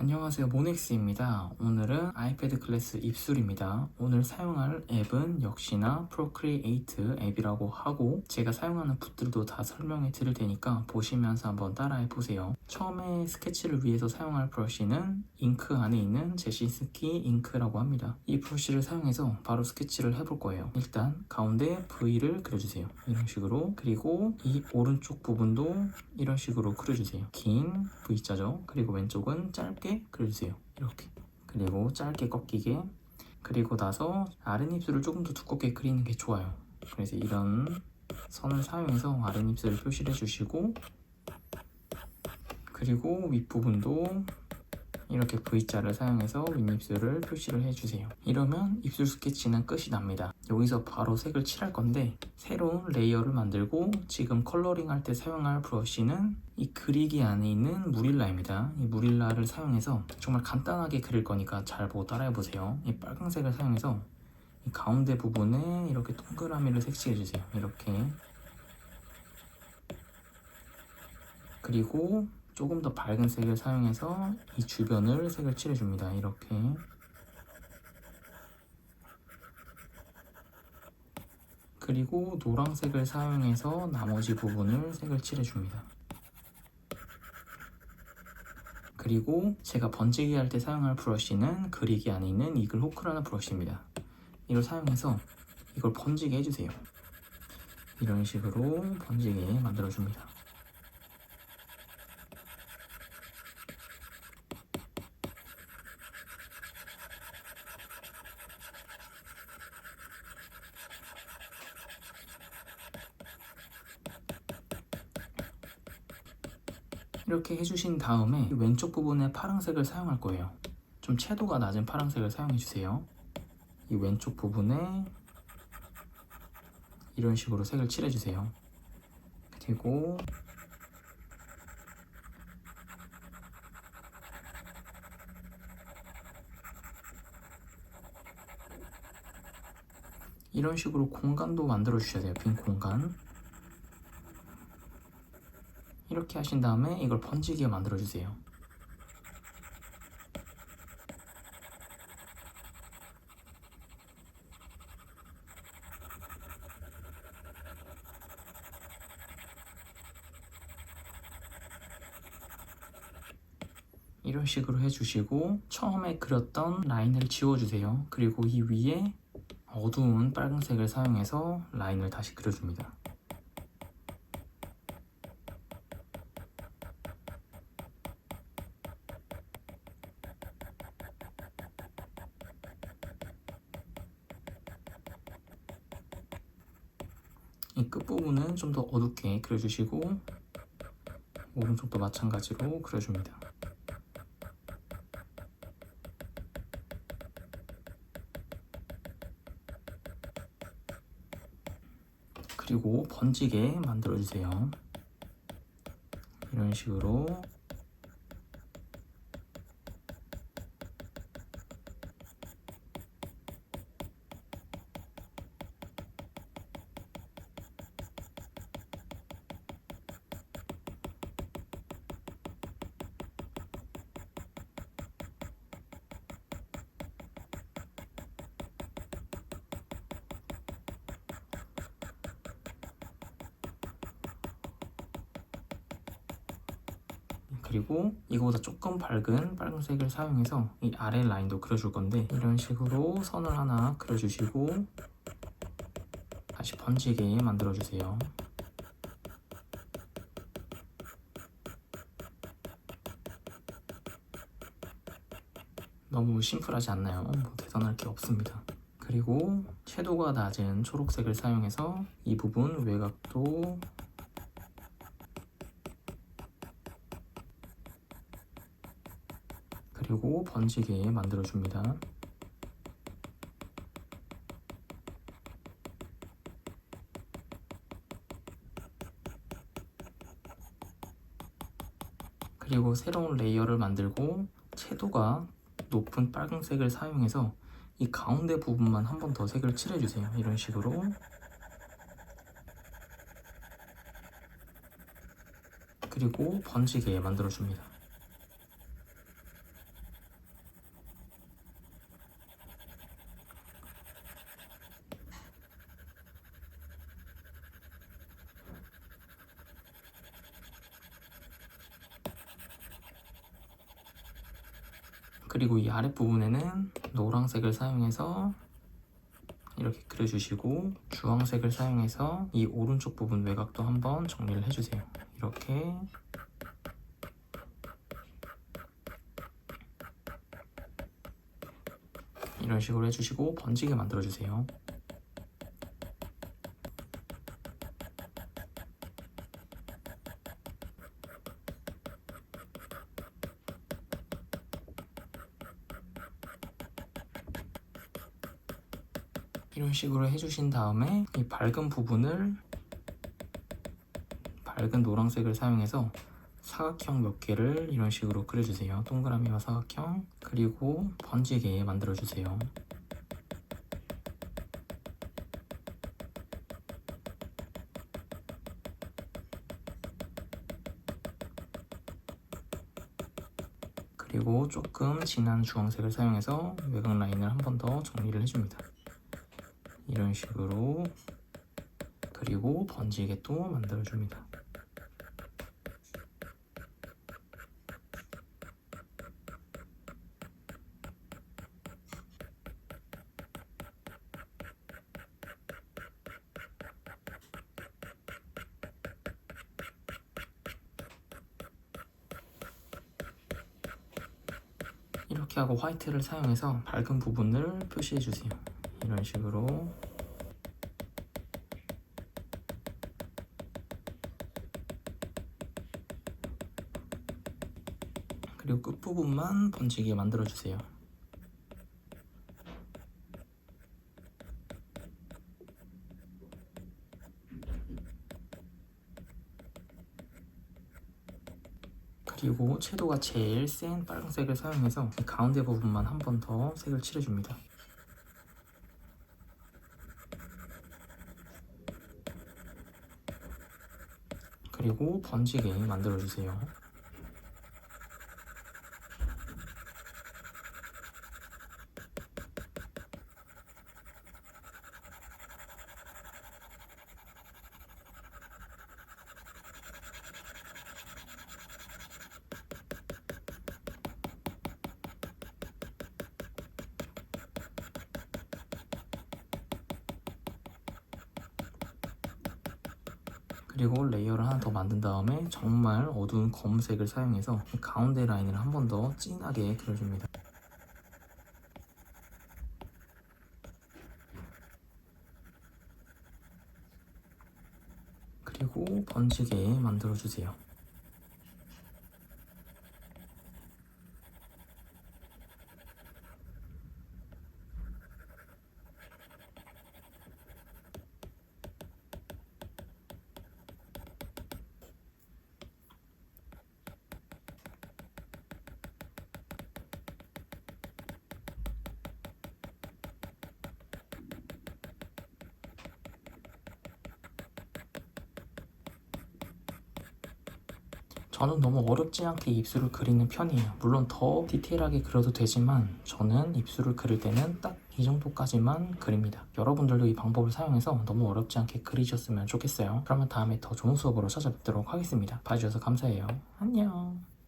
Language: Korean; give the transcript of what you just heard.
안녕하세요 모넥스입니다. 오늘은 아이패드 클래스 입술입니다. 오늘 사용할 앱은 역시나 프로크리에이트 앱이라고 하고 제가 사용하는 붓들도 다 설명해 드릴 테니까 보시면서 한번 따라해 보세요. 처음에 스케치를 위해서 사용할 브러쉬는 잉크 안에 있는 제시스키 잉크라고 합니다. 이 브러쉬를 사용해서 바로 스케치를 해볼 거예요. 일단 가운데 V를 그려주세요. 이런 식으로 그리고 이 오른쪽 부분도 이런 식으로 그려주세요. 긴 V자죠. 그리고 왼쪽은 짧게 그려주세요. 이렇게. 그리고 짧게 꺾이게. 그리고 나서 아랫입술을 조금 더 두껍게 그리는 게 좋아요. 그래서 이런 선을 사용해서 아랫입술을 표시를 해주시고 그리고 윗부분도 이렇게 V자를 사용해서 윗입술을 표시를 해주세요. 이러면 입술 스케치는 끝이 납니다. 여기서 바로 색을 칠할 건데 새로운 레이어를 만들고 지금 컬러링 할 때 사용할 브러쉬는 이 그리기 안에 있는 무릴라입니다. 이 무릴라를 사용해서 정말 간단하게 그릴 거니까 잘 보고 따라해 보세요. 이 빨간색을 사용해서 이 가운데 부분에 이렇게 동그라미를 색칠해 주세요. 이렇게 그리고 조금 더 밝은 색을 사용해서 이 주변을 색을 칠해줍니다. 이렇게 그리고 노란색을 사용해서 나머지 부분을 색을 칠해줍니다. 그리고 제가 번지기 할 때 사용할 브러쉬는 그리기 안에 있는 이글 호크라는 브러쉬입니다. 이걸 사용해서 이걸 번지게 해주세요. 이런 식으로 번지게 만들어줍니다. 이렇게 해주신 다음에 이 왼쪽 부분에 파란색을 사용할 거예요. 좀 채도가 낮은 파란색을 사용해 주세요. 이 왼쪽 부분에 이런 식으로 색을 칠해 주세요. 그리고 이런 식으로 공간도 만들어 주셔야 돼요. 빈 공간. 이렇게 하신 다음에 이걸 번지게 만들어 주세요. 이런 식으로 해주시고 처음에 그렸던 라인을 지워주세요. 그리고 이 위에 어두운 빨간색을 사용해서 라인을 다시 그려줍니다. 이 끝부분은 좀 더 어둡게 그려주시고 오른쪽도 마찬가지로 그려줍니다. 그리고 번지게 만들어주세요. 이런 식으로 그리고 이거보다 조금 밝은 빨간색을 사용해서 이 아래 라인도 그려줄 건데 이런 식으로 선을 하나 그려주시고 다시 번지게 만들어주세요. 너무 심플하지 않나요? 뭐 대단할 게 없습니다. 그리고 채도가 낮은 초록색을 사용해서 이 부분 외곽도 그리고 번지게 만들어줍니다. 그리고 새로운 레이어를 만들고 채도가 높은 빨간색을 사용해서 이 가운데 부분만 한 번 더 색을 칠해주세요. 이런 식으로 그리고 번지게 만들어줍니다. 그리고 이 아랫부분에는 노란색을 사용해서 이렇게 그려주시고 주황색을 사용해서 이 오른쪽 부분 외곽도 한번 정리를 해주세요. 이렇게 이런 식으로 해주시고 번지게 만들어주세요. 이런 식으로 해주신 다음에 이 밝은 부분을 밝은 노란색을 사용해서 사각형 몇 개를 이런 식으로 그려주세요. 동그라미와 사각형 그리고 번지게 만들어주세요. 그리고 조금 진한 주황색을 사용해서 외곽 라인을 한 번 더 정리를 해줍니다. 이런 식으로 그리고 번지게 또 만들어줍니다. 이렇게 하고 화이트를 사용해서 밝은 부분을 표시해 주세요. 이런 식으로 그리고 끝부분만 번지게 만들어 주세요. 그리고 채도가 제일 센 빨간색을 사용해서 이 가운데 부분만 한 번 더 색을 칠해줍니다. 그리고 번지게 만들어주세요. 그리고 레이어를 하나 더 만든 다음에 정말 어두운 검은색을 사용해서 이 가운데 라인을 한 번 더 진하게 그려줍니다. 그리고 번지게 만들어주세요. 저는 너무 어렵지 않게 입술을 그리는 편이에요. 물론 더 디테일하게 그려도 되지만 저는 입술을 그릴 때는 딱 이 정도까지만 그립니다. 여러분들도 이 방법을 사용해서 너무 어렵지 않게 그리셨으면 좋겠어요. 그러면 다음에 더 좋은 수업으로 찾아뵙도록 하겠습니다. 봐주셔서 감사해요. 안녕.